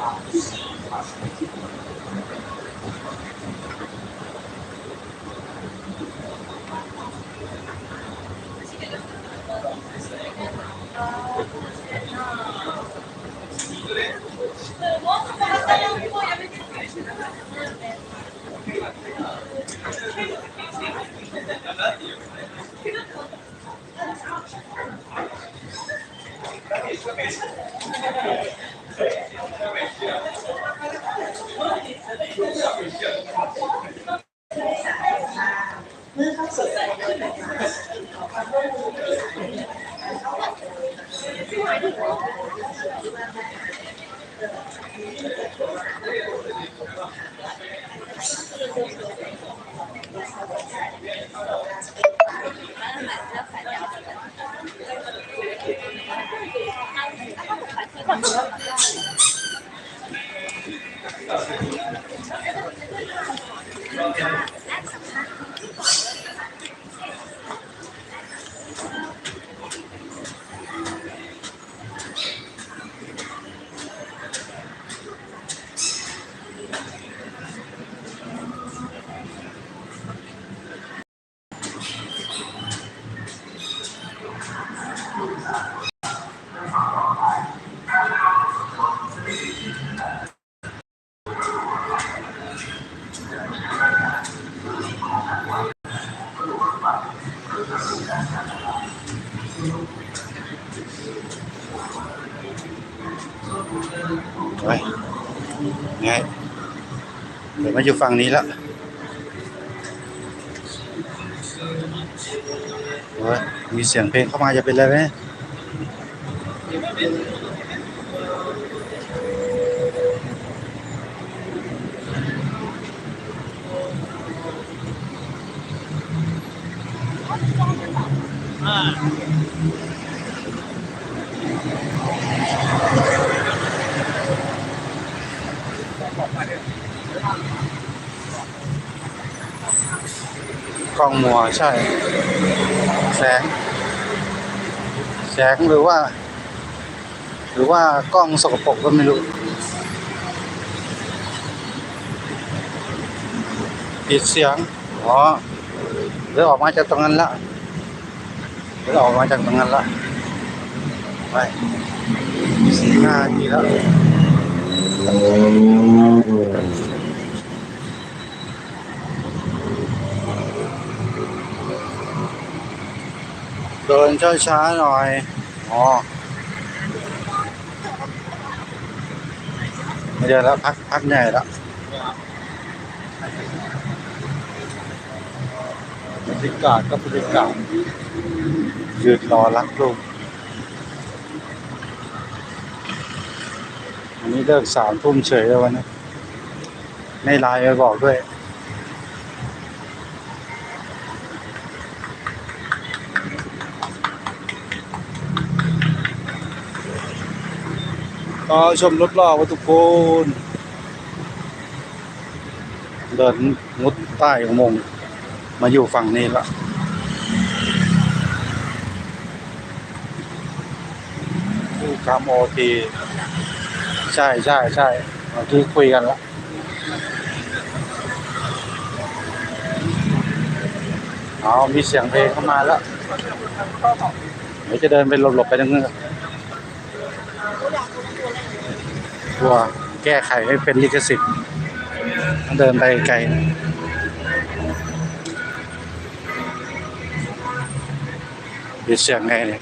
a, a, a, เมื่อเข้าสู่สายขึ้นมาขอความร่วมมือที่ はい。 ไงเดี๋ยวมาอยู่ฝั่งนี้แล้วโอ้ยมีเสียงเพลงเข้ามาจะเป็นอะไรไหม กล้องมัวใช่ แสง แสงหรือว่า หรือว่ากล้องสกปรกก็ไม่รู้ปิดเสียงอ๋อเดี๋ยวออกมาจากตรงนั้นละเดี๋ยวออกมาจากตรงนั้นละไปสี่ห้าทีแล้ว เดินช้าๆหน่อย อ๋อไม่เดินแล้วพักพักเหนื่อยแล้วบรรยากาศก็บรรยากาศยืนรอรักลูกวันนี้เลิกสามทุ่มเฉยแล้ววันนี้ไม่ไลน์ไปบอกด้วย ก็ชมรถล่อวัตถุโกนเดินมุดใต้อุโมงค์มาอยู่ฝั่งนี้ละผู้คำโอทีใช่ใช่ใช่เมื่อกี้คุยกันละเอามีเสียงเพลงเข้ามาแล้วเดี๋ยวจะเดินไปหลบๆไปตรงนู้น กลัวแก้ไขให้เป็นลิขสิทธิ์เดินไปไกลปิดเสียงไงเนี่ย